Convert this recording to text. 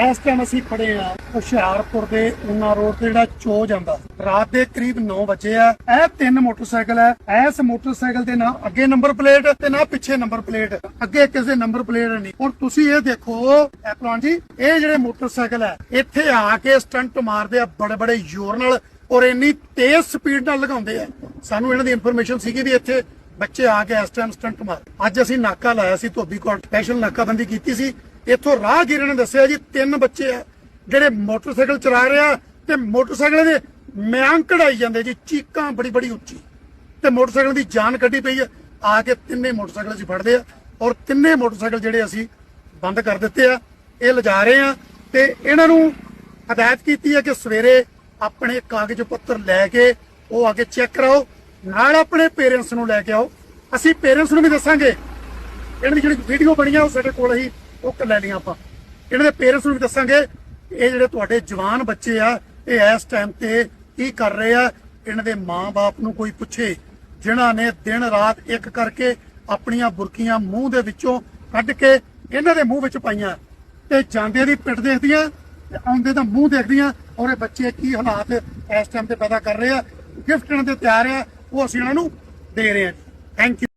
ਇਸ ਟਾਈਮ ਅਸੀਂ ਖੜੇ ਆ ਹੁਸ਼ਿਆਰਪੁਰ ਦੇ ਉਨਾ ਰੋਡ ਤੇ ਜਿਹੜਾ ਚੋ ਜਾਂਦਾ। ਰਾਤ ਦੇ ਕਰੀਬ 9 ਵਜੇ ਆ। ਇਹ ਤਿੰਨ ਮੋਟਰਸਾਈਕਲ ਹੈ ਇਸ ਮੋਟਰਸਾਈਕਲ ਦੇ ਨਾ ਅੱਗੇ ਨੰਬਰ ਪਲੇਟ ਤੇ ਨਾ ਪਿੱਛੇ ਨੰਬਰ ਪਲੇਟ। ਅੱਗੇ ਕਿਸੇ ਨੰਬਰ ਪਲੇਟ ਨਹੀਂ। ਹੁਣ ਤੁਸੀਂ ਇਹ ਦੇਖੋ ਐਪਲਾਨ ਜੀ, ਇਹ ਜਿਹੜੇ ਮੋਟਰਸਾਈਕਲ ਹੈ ਇੱਥੇ ਆ ਕੇ ਸਟੰਟ ਮਾਰਦੇ ਆ ਬੜੇ ਬੜੇ ਜ਼ੋਰ ਨਾਲ ਔਰ ਇੰਨੀ ਤੇਜ਼ ਸਪੀਡ ਨਾਲ ਲਗਾਉਂਦੇ ਆ। ਸਾਨੂੰ ਇਹਨਾਂ ਦੀ ਇਨਫੋਰਮੇਸ਼ਨ ਸੀਗੀ ਵੀ ਇੱਥੇ ਬੱਚੇ ਆ ਕੇ ਇਸ ਟਾਈਮ ਸਟੰਟ ਮਾਰ। ਅੱਜ ਅਸੀਂ ਨਾਕਾ ਲਾਇਆ ਸੀ, ਧੋਬੀ ਕੋਟ ਸਪੈਸ਼ਲ ਨਾਕਾਬੰਦੀ ਕੀਤੀ ਸੀ। ਇੱਥੋਂ ਰਾਹਗੀਰਾਂ ਨੇ ਦੱਸਿਆ ਜੀ, ਤਿੰਨ ਬੱਚੇ ਆ, ਜਿਹੜੇ ਮੋਟਰਸਾਈਕਲ ਚਲਾ ਰਹੇ ਆ ਤੇ ਮੋਟਰਸਾਈਕਲ ਦੇ ਮਿਆਂ ਕਢਾਈ ਜਾਂਦੇ ਜੀ, ਚੀਕਾਂ ਬੜੀ ਬੜੀ ਉੱਚੀ। ਤੇ ਮੋਟਰਸਾਈਕਲ ਦੀ ਜਾਨ ਕੱਢੀ ਪਈ ਆ ਆ ਕੇ ਤਿੰਨੇ ਮੋਟਰਸਾਈਕਲ ਅਸੀਂ ਫੜਦੇ ਆ ਔਰ ਤਿੰਨੇ ਮੋਟਰਸਾਈਕਲ ਜਿਹੜੇ ਅਸੀਂ ਬੰਦ ਕਰ ਦਿੱਤੇ ਆ, ਇਹ ਲਿਜਾ ਰਹੇ ਆ। ਤੇ ਇਹਨਾਂ ਨੂੰ ਹਦਾਇਤ ਕੀਤੀ ਹੈ ਕਿ ਸਵੇਰੇ ਆਪਣੇ ਕਾਗਜ਼ ਪੱਤਰ ਲੈ ਕੇ ਉਹ ਆ ਕੇ ਚੈੱਕ ਕਰਾਓ, ਨਾਲ ਆਪਣੇ ਪੇਰੈਂਟਸ ਨੂੰ ਲੈ ਕੇ ਆਓ। ਅਸੀਂ ਪੇਰੈਂਟਸ ਨੂੰ ਵੀ ਦੱਸਾਂਗੇ। ਇਹਨਾਂ ਦੀ ਜਿਹੜੀ ਵੀਡੀਓ ਬਣੀ ਆ, ਉਹ ਸਾਡੇ ਕੋਲ ਹੀ ਉਹ ਲੈ ਲਈਆਂ ਆਪਾਂ। ਇਹਨਾਂ ਦੇ ਪੇਰੈਂਟਸ ਨੂੰ ਵੀ ਦੱਸਾਂਗੇ, ਇਹ ਜਿਹੜੇ ਤੁਹਾਡੇ ਜਵਾਨ ਬੱਚੇ ਆ, ਇਹ ਇਸ ਟਾਈਮ ਤੇ ਕੀ ਕਰ ਰਹੇ ਆ, ਇਹਨਾਂ ਦੇ ਮਾਂ ਬਾਪ ਨੂੰ ਕੋਈ ਪੁੱਛੇ, ਜਿਨ੍ਹਾਂ ਨੇ ਦਿਨ ਰਾਤ ਇੱਕ ਕਰਕੇ ਆਪਣੀਆਂ ਬੁਰਕੀਆਂ ਮੂੰਹ ਦੇ ਵਿੱਚੋਂ ਕੱਢ ਕੇ ਇਹਨਾਂ ਦੇ ਮੂੰਹ ਵਿੱਚ ਪਾਈਆਂ। ਤੇ ਜਾਂਦੇ ਦੀ ਪਿੱਠ ਦੇਖਦੀਆਂ, ਤੇ ਆਉਂਦੇ ਦਾ ਮੂੰਹ ਦੇਖਦੀਆਂ, ਔਰ ਇਹ ਬੱਚੇ ਕੀ ਹਾਲਾਤ ਇਸ ਟਾਈਮ ਤੇ ਪੈਦਾ ਕਰ ਰਹੇ ਆ ਗਿਫਟ ਇਹਨਾਂ ਦੇ ਤਿਆਰ ਆ, ਉਹ ਅਸੀਂ ਇਹਨਾਂ ਨੂੰ ਦੇ ਰਹੇ ਹਾਂ ਥੈਂਕ ਯੂ